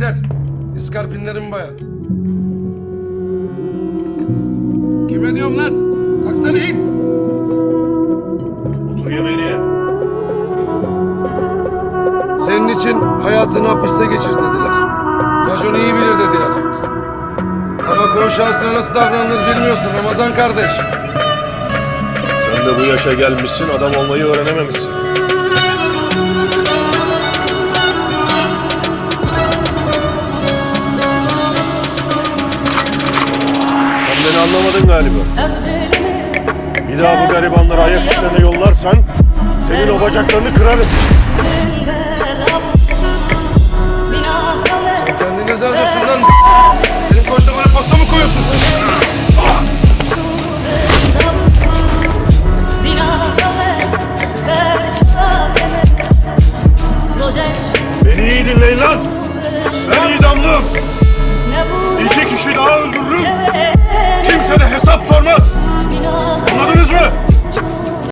Bihter. İskarpinlerin baya. Kime diyorum lan? Kalksana it. Otur yemeğini ye. Senin için hayatını hapiste geçir dediler. Rajon iyi bilir dediler. Ama koğuş nasıl davranılır bilmiyorsun Ramazan kardeş. Sen de bu yaşa gelmişsin, adam olmayı öğrenememişsin. anlamadın galiba. Bir daha bu garibanları ayak işlerine yollarsan senin o bacaklarını kırarım. Kendini özel diyorsun lan. Senin koçta bana posta mı koyuyorsun? Beni iyi dinleyin lan. Ben idamlım. İki kişi daha öldürürüm.